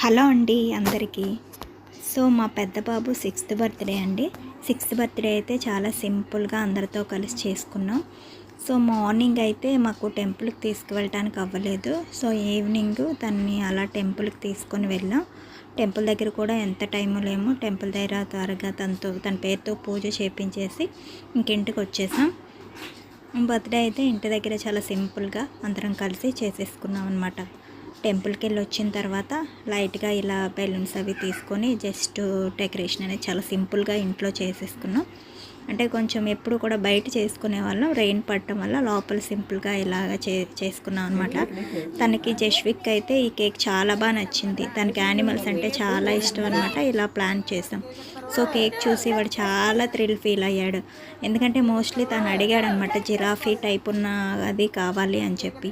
Hello అండి అందరికీ. So మా పెద్ద బాబు సిక్స్త్ బర్త్డే అండి. సిక్స్త్ బర్త్డే అయితే చాలా సింపుల్గా అందరితో కలిసి చేసుకున్నాం. సో మార్నింగ్ అయితే మాకు టెంపుల్కి తీసుకువెళ్ళటానికి అవ్వలేదు. సో ఈవినింగ్ తన్ని అలా టెంపుల్కి తీసుకొని వెళ్ళాం. టెంపుల్ దగ్గర కూడా ఎంత టైము లేము టెంపుల్ దగ్గర త్వరగా తనతో తన పేరుతో పూజ చేపించేసి ఇంకింటికి వచ్చేసాం. బర్త్డే అయితే ఇంటి దగ్గర చాలా సింపుల్గా అందరం కలిసి చేసేసుకున్నాం అనమాట టెంపుల్కి వెళ్ళి వచ్చిన తర్వాత లైట్గా ఇలా బెలూన్స్ అవి తీసుకొని జస్ట్ డెకరేషన్ అనేది చాలా సింపుల్గా ఇంట్లో చేసేసుకున్నాం. అంటే కొంచెం ఎప్పుడు కూడా బయట చేసుకునే వాళ్ళం. రెయిన్ పడటం వల్ల లోపల సింపుల్గా ఇలాగ చే చేసుకున్నాం అనమాట తనకి జస్విక్ అయితే ఈ కేక్ చాలా బాగా నచ్చింది. తనకి యానిమల్స్ అంటే చాలా ఇష్టం అనమాట ఇలా ప్లాన్ చేసాం. సో కేక్ చూసి వాడు చాలా థ్రిల్ ఫీల్ అయ్యాడు. ఎందుకంటే మోస్ట్లీ తను అడిగాడు అనమాట జిరాఫీ టైప్ ఉన్న అది కావాలి అని చెప్పి.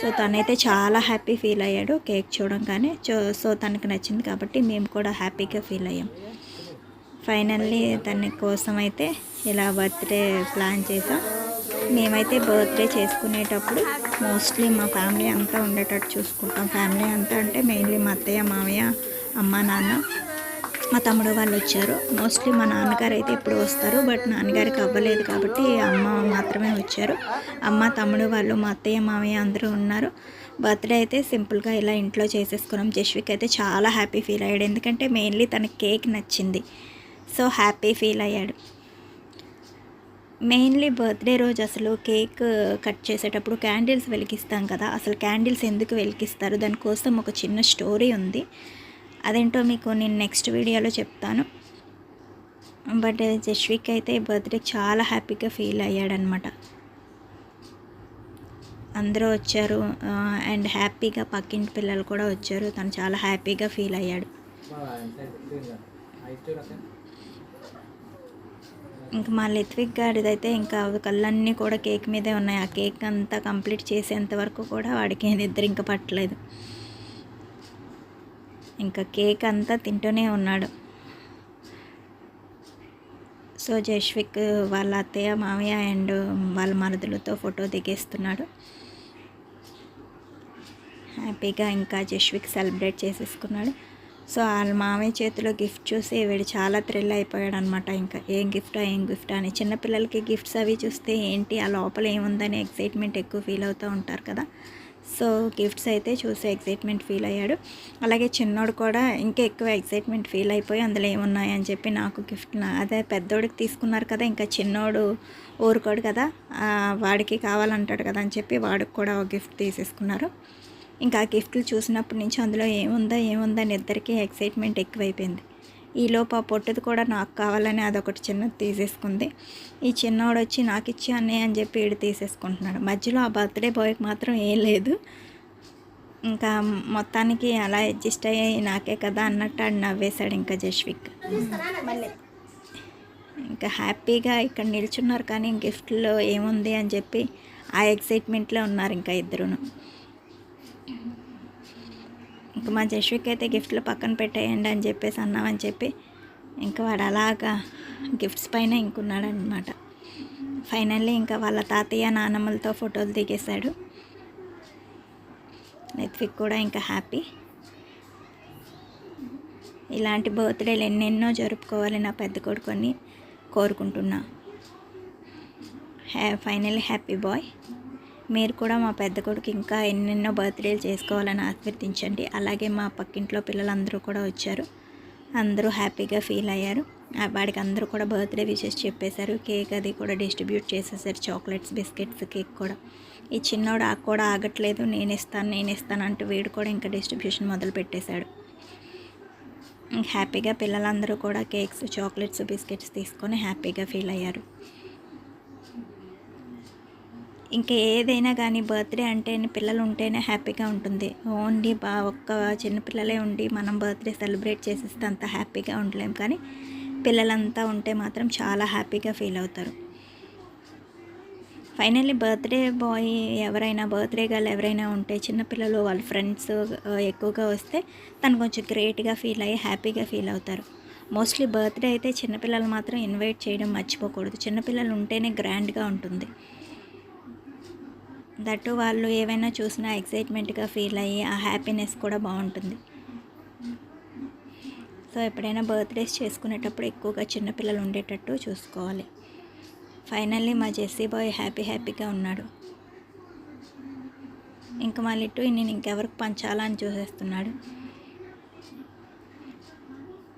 సో తనైతే చాలా హ్యాపీ ఫీల్ అయ్యాడు కేక్ చూడంగానే. సో తనకు నచ్చింది కాబట్టి మేము కూడా హ్యాపీగా ఫీల్ అయ్యాం. ఫైనల్లీ తన కోసం అయితే ఇలా బర్త్డే ప్లాన్ చేసాం మేమైతే బర్త్డే చేసుకునేటప్పుడు మోస్ట్లీ మా ఫ్యామిలీ అంతా ఉండేటట్టు చూసుకుంటాం. ఫ్యామిలీ అంతా అంటే మెయిన్లీ మా అత్తయ్య మామయ్య అమ్మ నాన్న మా తమ్ముడు వాళ్ళు వచ్చారు. మోస్ట్లీ మా నాన్నగారు అయితే ఇప్పుడు వస్తారు బట్ నాన్నగారికి అవ్వలేదు కాబట్టి అమ్మ మాత్రమే వచ్చారు. అమ్మ తమ్ముడు వాళ్ళు మా అత్తయ్య మామయ్య అందరూ ఉన్నారు. బర్త్డే అయితే సింపుల్గా ఇలా ఇంట్లో చేసేసుకున్నాం. జస్విక్ అయితే చాలా హ్యాపీ ఫీల్ అయ్యాడు. ఎందుకంటే మెయిన్లీ తనకి కేక్ నచ్చింది. సో హ్యాపీ ఫీల్ అయ్యాడు. మెయిన్లీ బర్త్డే రోజు అసలు కేక్ కట్ చేసేటప్పుడు క్యాండిల్స్ వెలిగిస్తాం కదా అసలు క్యాండిల్స్ ఎందుకు వెలిగిస్తారు? దానికోసం ఒక చిన్న స్టోరీ ఉంది. అదేంటో మీకు నేను నెక్స్ట్ వీడియోలో చెప్తాను. బట్ జస్విక్ అయితే బర్త్డే చాలా హ్యాపీగా ఫీల్ అయ్యాడనమాట. అందరూ వచ్చారు అండ్ హ్యాపీగా పక్కింటి పిల్లలు కూడా వచ్చారు. తను చాలా హ్యాపీగా ఫీల్ అయ్యాడు. ఇంకా మా లిత్విక్ గారిదైతే ఇంకా కళ్ళన్నీ కూడా కేక్ మీదే ఉన్నాయి. ఆ కేక్ అంతా కంప్లీట్ చేసేంత వరకు కూడా వాడికి నిద్ర ఇంకా పట్టలేదు. ఇంకా కేక్ అంతా తింటూనే ఉన్నాడు. సో జస్విక్ వాళ్ళ అత్తయ్య మామయ్య అండ్ వాళ్ళ మరుదులతో ఫోటో దిగేస్తున్నాడు. హ్యాపీగా ఇంకా జస్విక్ సెలబ్రేట్ చేసేసుకున్నాడు. సో వాళ్ళ మామయ్య చేతిలో గిఫ్ట్ చూసి వీడు చాలా థ్రిల్ అయిపోయాడు అనమాట ఇంకా ఏం గిఫ్టా ఏం గిఫ్ట్ అని. చిన్నపిల్లలకి గిఫ్ట్స్ అవి చూస్తే ఏంటి ఆ లోపల ఏముందని ఎక్సైట్మెంట్ ఎక్కువ ఫీల్ అవుతూ ఉంటారు కదా. సో గిఫ్ట్స్ అయితే చూసి ఎక్సైట్మెంట్ ఫీల్ అయ్యాడు. అలాగే చిన్నోడు కూడా ఇంకా ఎక్కువ ఎక్సైట్మెంట్ ఫీల్ అయిపోయి అందులో ఏమున్నాయని చెప్పి నాకు గిఫ్ట్ అదే పెద్దోడికి తీసుకున్నారు కదా ఇంకా చిన్నోడు ఊరుకోడు కదా వాడికి కావాలంటాడు కదా అని చెప్పి వాడికి కూడా ఒక గిఫ్ట్ తీసేసుకున్నారు. ఇంకా ఆ గిఫ్ట్లు చూసినప్పటి నుంచి అందులో ఏముందా ఏముందా అని ఎక్సైట్మెంట్ ఎక్కువైపోయింది. ఈలోపు ఆ పొట్టది కూడా నాకు కావాలని అదొకటి చిన్నది తీసేసుకుంది. ఈ చిన్నవాడు వచ్చి నాకు ఇచ్చి అన్నయ్య అని చెప్పి వీడు తీసేసుకుంటున్నాడు. మధ్యలో ఆ బర్త్డే బాయ్కి మాత్రం ఏం లేదు. ఇంకా మొత్తానికి అలా అడ్జస్ట్ అయ్యి నాకే కదా అన్నట్టు ఆడు నవ్వేశాడు ఇంకా జస్విక్ ఇంకా హ్యాపీగా ఇక్కడ నిల్చున్నారు కానీ గిఫ్ట్లో ఏముంది అని చెప్పి ఆ ఎక్సైట్మెంట్లో ఉన్నారు ఇంకా ఇద్దరును. ఇంకా మా జశ్విక్ అయితే గిఫ్ట్లు పక్కన పెట్టేయండి అని చెప్పేసి అన్నామని చెప్పి ఇంకా వాడు అలాగా గిఫ్ట్స్ పైన ఇంకున్నాడనమాట ఫైనల్లీ ఇంకా వాళ్ళ తాతయ్య నానమ్మలతో ఫోటోలు దిగేశాడు. నెత్విక్ కూడా ఇంకా హ్యాపీ ఇలాంటి బర్త్డేలు ఎన్నెన్నో జరుపుకోవాలి నా పెద్ద కొడుకుని కోరుకుంటున్నా. హ్యా ఫైనల్లీ హ్యాపీ బాయ్ మీరు కూడా మా పెద్ద కొడుకు ఇంకా ఎన్నెన్నో బర్త్డేలు చేసుకోవాలని ఆశీర్వదించండి. అలాగే మా పక్కింట్లో పిల్లలందరూ కూడా వచ్చారు. అందరూ హ్యాపీగా ఫీల్ అయ్యారు. వాడికి అందరూ కూడా బర్త్డే విషెస్ చెప్పేశారు. కేక్ అది కూడా డిస్ట్రిబ్యూట్ చేసేసారు చాక్లెట్స్ బిస్కెట్స్ కేక్ కూడా. ఈ చిన్నోడు ఆ కూడా ఆగట్లేదు. నేను ఇస్తాను నేను ఇస్తాను అంటూ వీడు కూడా ఇంకా డిస్ట్రిబ్యూషన్ మొదలు పెట్టేశాడు. హ్యాపీగా పిల్లలందరూ కూడా కేక్స్ చాక్లెట్స్ బిస్కెట్స్ తీసుకొని హ్యాపీగా ఫీల్ అయ్యారు. ఇంకా ఏదైనా కానీ బర్త్డే అంటే పిల్లలు ఉంటేనే హ్యాపీగా ఉంటుంది. ఓన్లీ బా ఒక్క చిన్నపిల్లలే ఉండి మనం బర్త్డే సెలబ్రేట్ చేసేస్తే అంత హ్యాపీగా ఉండలేం. కానీ పిల్లలంతా ఉంటే మాత్రం చాలా హ్యాపీగా ఫీల్ అవుతారు. ఫైనల్లీ బర్త్డే బాయ్ ఎవరైనా బర్త్డే గర్ల్ ఎవరైనా ఉంటే చిన్నపిల్లలు వాళ్ళ ఫ్రెండ్స్ ఎక్కువగా వస్తే తను కొంచెం గ్రేట్గా ఫీల్ అయ్యి హ్యాపీగా ఫీల్ అవుతారు. మోస్ట్లీ బర్త్డే అయితే చిన్నపిల్లలు మాత్రం ఇన్వైట్ చేయడం మర్చిపోకూడదు. చిన్నపిల్లలు ఉంటేనే గ్రాండ్గా ఉంటుంది. దట్టు వాళ్ళు ఏవైనా చూసినా ఎక్సైట్మెంట్గా ఫీల్ అయ్యి ఆ హ్యాపీనెస్ కూడా బాగుంటుంది. సో ఎప్పుడైనా బర్త్డేస్ చేసుకునేటప్పుడు ఎక్కువగా చిన్నపిల్లలు ఉండేటట్టు చూసుకోవాలి. ఫైనల్లీ మా జెస్సీ బాయ్ హ్యాపీ హ్యాపీగా ఉన్నాడు. ఇంకా మా ఇటు నేను ఇంకెవరికి పంచాలా అని చూసేస్తున్నాడు.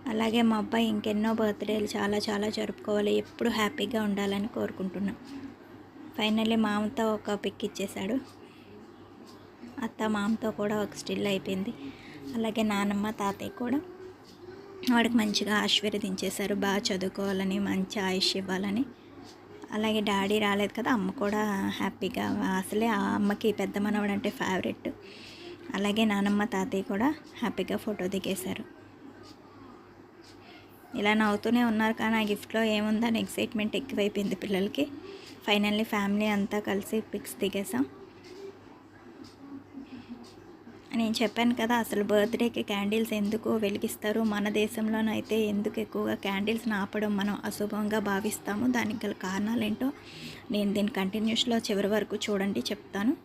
అలాగే మా అబ్బాయి ఇంకెన్నో బర్త్డేలు చాలా చాలా జరుపుకోవాలి. ఎప్పుడు హ్యాపీగా ఉండాలని కోరుకుంటున్నాను ఫైనల్లీ మామతో ఒక పిక్ ఇచ్చేశాడు. అత్త మామతో కూడా ఒక స్టిల్ అయిపోయింది. అలాగే నానమ్మ తాతయ్య కూడా వాడికి మంచిగా ఆశీర్వదించేశారు. బాగా చదువుకోవాలని మంచి ఆయుష్ ఇవ్వాలని. అలాగే డాడీ రాలేదు కదా అమ్మ కూడా హ్యాపీగా అసలే ఆ అమ్మకి పెద్ద మనవడు అంటే ఫేవరెట్. అలాగే నానమ్మ తాతయ్య కూడా హ్యాపీగా ఫోటో దిగేశారు. ఇలా నవ్వుతూనే ఉన్నారు కానీ ఆ గిఫ్ట్లో ఏముందని ఎక్సైట్మెంట్ ఎక్కువైపోయింది పిల్లలకి. ఫైనల్లీ ఫ్యామిలీ అంతా కలిసి పిక్స్ దిగేసాం నేను చెప్పాను కదా అసలు బర్త్డేకి క్యాండిల్స్ ఎందుకు వెలిగిస్తారు? మన దేశంలోనైతే ఎందుకు ఎక్కువగా క్యాండిల్స్ ఆపడం మనం అశుభంగా భావిస్తాము? దానికి గల కారణాలు ఏంటో నేను దీని కంటిన్యూస్లో చివరి వరకు చూడండి చెప్తాను.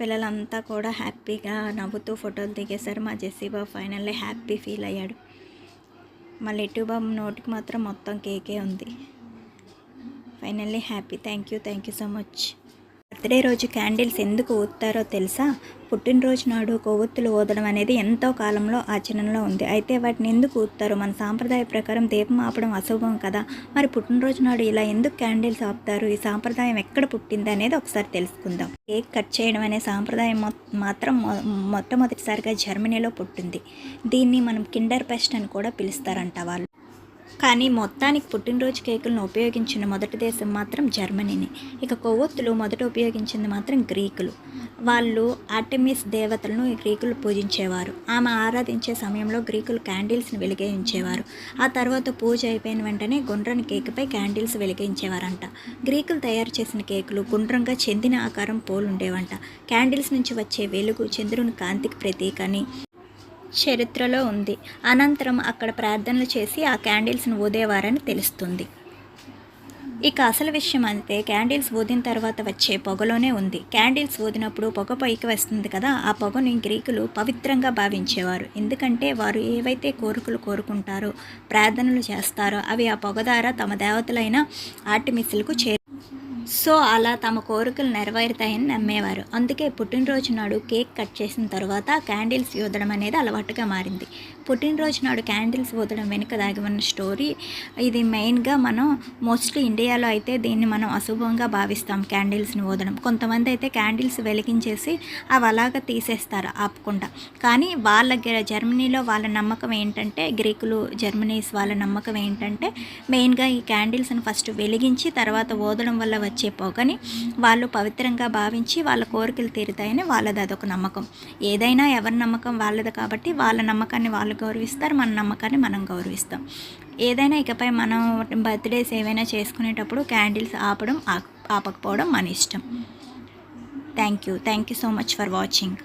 పిల్లలంతా కూడా హ్యాపీగా నవ్వుతూ ఫోటోలు దిగేశారు మా జెస్సీబాబు. ఫైనల్లీ హ్యాపీ ఫీల్ అయ్యాడు. మా లెట్టు బాబు నోటికి మాత్రం మొత్తం కేకే ఉంది. Finally happy thank you thank you so much birthday రోజు క్యాండిల్స్ ఎందుకు ఊతారో తెలుసా? పుట్టినరోజు నాడు కొవ్వొత్తులు ఊదడం అనేది ఎంతో కాలంలో ఆచరణలో ఉంది. అయితే వాటిని ఎందుకు ఊతారు మన సాంప్రదాయ ప్రకారం దీపం ఆపడం అశుభం కదా. మరి పుట్టినరోజు నాడు ఇలా ఎందుకు క్యాండిల్స్ ఆపుతారు? ఈ సాంప్రదాయం ఎక్కడ పుట్టింది అనేది ఒకసారి తెలుసుకుందాం. కేక్ కట్ చేయడం అనే సాంప్రదాయం మాత్రం మొట్టమొదటిసారిగా జర్మనీలో పుట్టింది. దీన్ని మనం కిండర్ పెస్ట్ అని కూడా పిలుస్తారంట వాళ్ళు. కానీ మొత్తానికి పుట్టినరోజు కేకులను ఉపయోగించిన మొదటి దేశం మాత్రం జర్మనీని. ఇక కొవ్వొత్తులు మొదట ఉపయోగించింది మాత్రం గ్రీకులు. వాళ్ళు ఆర్టెమిస్ దేవతలను గ్రీకులు పూజించేవారు. ఆమె ఆరాధించే సమయంలో గ్రీకులు క్యాండిల్స్ని వెలిగించేవారు. ఆ తర్వాత పూజ అయిపోయిన వెంటనే గుండ్రని కేకుపై క్యాండిల్స్ వెలిగించేవారంట. గ్రీకులు తయారు చేసిన కేకులు గుండ్రంగా చెందిన ఆకారం పోలుండేవంట. క్యాండిల్స్ నుంచి వచ్చే వెలుగు చంద్రుని కాంతికి ప్రతీక అని చరిత్రలో ఉంది. అనంతరం అక్కడ ప్రార్థనలు చేసి ఆ క్యాండిల్స్ను ఊదేవారని తెలుస్తుంది. ఇక అసలు విషయం అంతే. క్యాండిల్స్ ఊదిన తర్వాత వచ్చే పొగలోనే ఉంది. క్యాండిల్స్ ఊదినప్పుడు పొగ పైకి వస్తుంది కదా ఆ పొగని గ్రీకులు పవిత్రంగా భావించేవారు. ఎందుకంటే వారు ఏవైతే కోరికలు కోరుకుంటారో ప్రార్థనలు చేస్తారో అవి ఆ పొగ ద్వారా తమ దేవతలైన ఆర్టిమిసిల్కు చే సో అలా తమ కోరికలు నెరవేరుతాయని నమ్మేవారు. అందుకే పుట్టినరోజు నాడు కేక్ కట్ చేసిన తర్వాత క్యాండిల్స్ ఊదడం అనేది అలవాటుగా మారింది. పుట్టినరోజు నాడు క్యాండిల్స్ ఊదడం వెనుక దాగి ఉన్న స్టోరీ ఇది మెయిన్గా మనం మోస్ట్లీ ఇండియాలో అయితే దీన్ని మనం అశుభంగా భావిస్తాం క్యాండిల్స్ని ఊదడం కొంతమంది అయితే క్యాండిల్స్ వెలిగించేసి అవి అలాగ తీసేస్తారు ఆపకుండా. కానీ వాళ్ళ జర్మనీలో వాళ్ళ నమ్మకం ఏంటంటే గ్రీకులు జర్మనీస్ వాళ్ళ నమ్మకం ఏంటంటే మెయిన్గా ఈ క్యాండిల్స్ని ఫస్ట్ వెలిగించి తర్వాత ఊదడం వల్ల వచ్చే పోగని వాళ్ళు పవిత్రంగా భావించి వాళ్ళ కోరికలు తీరుతాయని వాళ్ళది అదొక నమ్మకం. ఏదైనా ఎవరి నమ్మకం వాళ్ళది కాబట్టి వాళ్ళ నమ్మకాన్ని వాళ్ళు గౌరవిస్తారు మన నమ్మకాన్ని మనం గౌరవిస్తాం. ఏదైనా ఇకపై మనం బర్త్డేస్ ఏవైనా చేసుకునేటప్పుడు క్యాండిల్స్ ఆపడం ఆపకపోవడం మన ఇష్టం. Thank you. Thank you so much for watching.